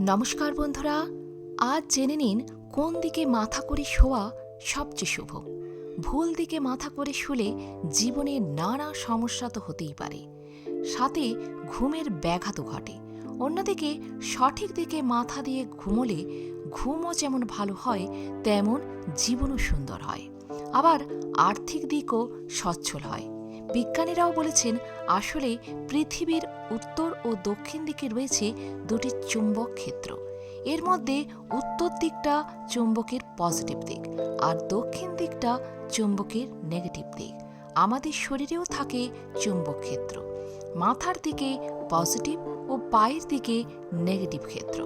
নমস্কার বন্ধুরা, আজ জেনে নিন কোন দিকে মাথা করে শোয়া সবচেয়ে শুভ। ভুল দিকে মাথা করে শুলে জীবনে নানা সমস্যা তো হতেই পারে। সাথে ঘুমের ব্যাঘাতও ঘটে। অন্যদিকে সঠিক দিকে মাথা দিয়ে ঘুমোলে ঘুমও যেমন ভালো হয়, তেমন জীবনও সুন্দর হয়। আবার আর্থিক দিকও সচ্ছল হয়। বিজ্ঞানীরাও বলেছেন আসলে পৃথিবীর উত্তর ও দক্ষিণ দিকে রয়েছে দুটি চুম্বক ক্ষেত্র। এর মধ্যে উত্তর দিকটা চুম্বকের পজিটিভ দিক আর দক্ষিণ দিকটা চুম্বকের নেগেটিভ দিক। আমাদের শরীরেও থাকে চুম্বক ক্ষেত্র। মাথার দিকে পজিটিভ ও পায়ের দিকে নেগেটিভ ক্ষেত্র।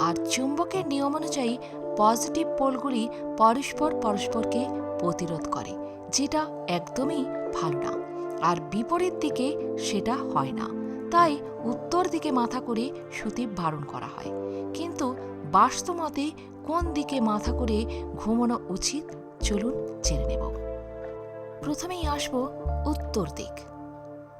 আর চুম্বকের নিয়ম অনুযায়ী পজিটিভ পোলগুলি পরস্পর পরস্পরকে প্রতিরোধ করে, যেটা একদমই ভালো না। আর বিপরীত দিকে সেটা হয় না। তাই উত্তর দিকে মাথা করে শুতে বারণ করা হয়। কিন্তু বাস্তবমতে কোন দিকে মাথা করে ঘুমানো উচিত চলুন জেনে নেব। প্রথমেই আসব উত্তর দিক।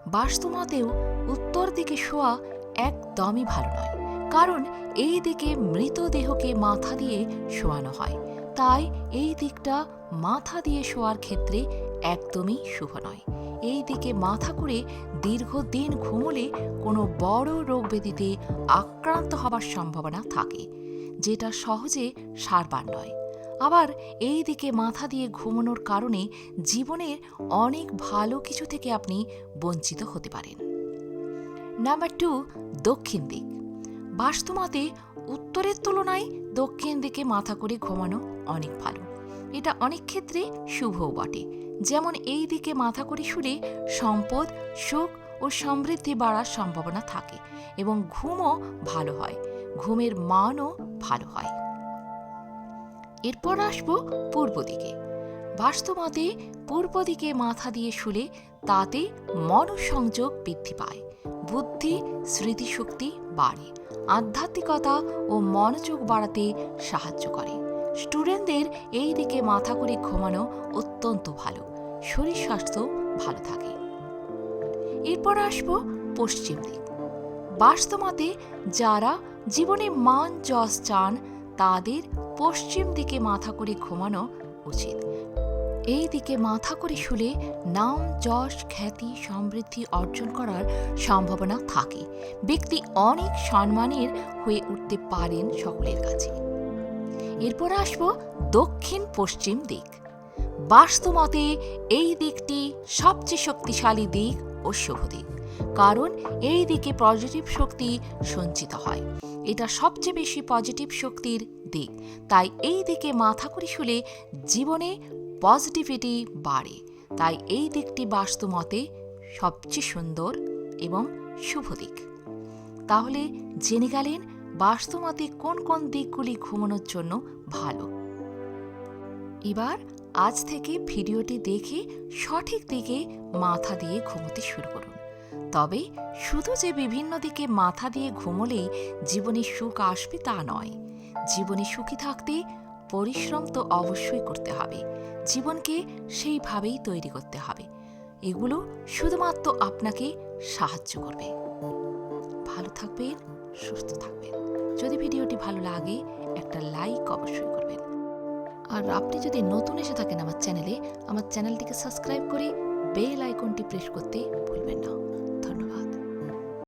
বাস্তবমতেও উত্তর দিকে শোয়া একদমই ভালো নয়। কারণ এই দিকে মৃতদেহকে মাথা দিয়ে শোয়ানো হয়। তাই এই দিকটা মাথা দিয়ে শোয়ার ক্ষেত্রে একদমই শুভ নয়। এই দিকে মাথা করে দীর্ঘদিন ঘুমলে কোনো বড় রোগ ব্যাধিতে আক্রান্ত হবার সম্ভাবনা থাকে, যেটা সহজে সারবার নয়। আবার এই দিকে মাথা দিয়ে ঘুমানোর কারণে জীবনের অনেক ভালো কিছু থেকে আপনি বঞ্চিত হতে পারেন। নাম্বার টু, দক্ষিণ দিক। বাস্তুমতে উত্তরের তুলনায় দক্ষিণ দিকে মাথা করে ঘুমানো অনেক ভালো। এটা অনেক ক্ষেত্রে শুভও বটে। যেমন এই দিকে মাথা করে শুলে সম্পদ, সুখ ও সমৃদ্ধি বাড়ার সম্ভাবনা থাকে এবং ঘুমও ভালো হয়। ঘুমের মানও ভালো হয়। এরপর আসব পূর্ব দিকে। বাস্তবতে পূর্ব দিকে মাথা দিয়ে শুলে তাতে মনসংযোগ বৃদ্ধি পায়। বুদ্ধি, স্মৃতিশক্তি বাড়ে। আধ্যাত্মিকতা ও মনোযোগ বাড়াতে সাহায্য করে। স্টুডেন্টদের এই দিকে মাথা করে ঘুমানো অত্যন্ত ভালো। শরীর স্বাস্থ্য ভালো থাকে। এরপর আসব পশ্চিম দিক। বাস্তবতে যারা জীবনে মান যশ চান, তাদের পশ্চিম দিকে মাথা করে ঘুমানো উচিত। এই দিকে মাথা করে শুলে নাম, যশ, খ্যাতি, সমৃদ্ধি অর্জন করার সম্ভাবনা থাকে। ব্যক্তি অনেক সম্মানের হয়ে উঠতে পারেন সকলের কাছে। এরপর আসব দক্ষিণ পশ্চিম দিক। বাস্তুমতে এই দিকটি সবচেয়ে শক্তিশালী দিক ও শুভ দিক, কারণ এই দিকে পজিটিভ শক্তি সঞ্চিত হয়। এটা সবচেয়ে বেশি পজিটিভ শক্তির দিক, তাই এই দিকে মাথা করে শুলে জীবনে পজিটিভিটি বাড়ে। তাই এই দিকটি বাস্তুমতে সবচেয়ে সুন্দর এবং শুভ দিক। তাহলে জেনে গেলেন বাস্তুমতে কোন কোন দিকগুলি ঘুমানোর জন্য ভালো? এবার আজ থেকে ভিডিওটি দেখে সঠিক দিকে মাথা দিয়ে ঘুমোতে শুরু করুন। তবে শুধু যে বিভিন্ন দিকে মাথা দিয়ে ঘুমোলেই জীবনে সুখ আসবে তা নয়। জীবনে সুখী থাকতে পরিশ্রম তো অবশ্যই করতে হবে। জীবনকে সেইভাবেই তৈরি করতে হবে। এগুলো শুধুমাত্র আপনাকে সাহায্য করবে। ভালো থাকবেন। সুস্থ থাকবেন। যদি ভিডিওটি ভালো লাগে, একটা লাইক অবশ্যই করবেন। আর আপনি যদি নতুন এসে থাকেন আমার চ্যানেলে, আমার চ্যানেলটিকে সাবস্ক্রাইব করে বেল আইকনটি প্রেস করতে ভুলবেন না।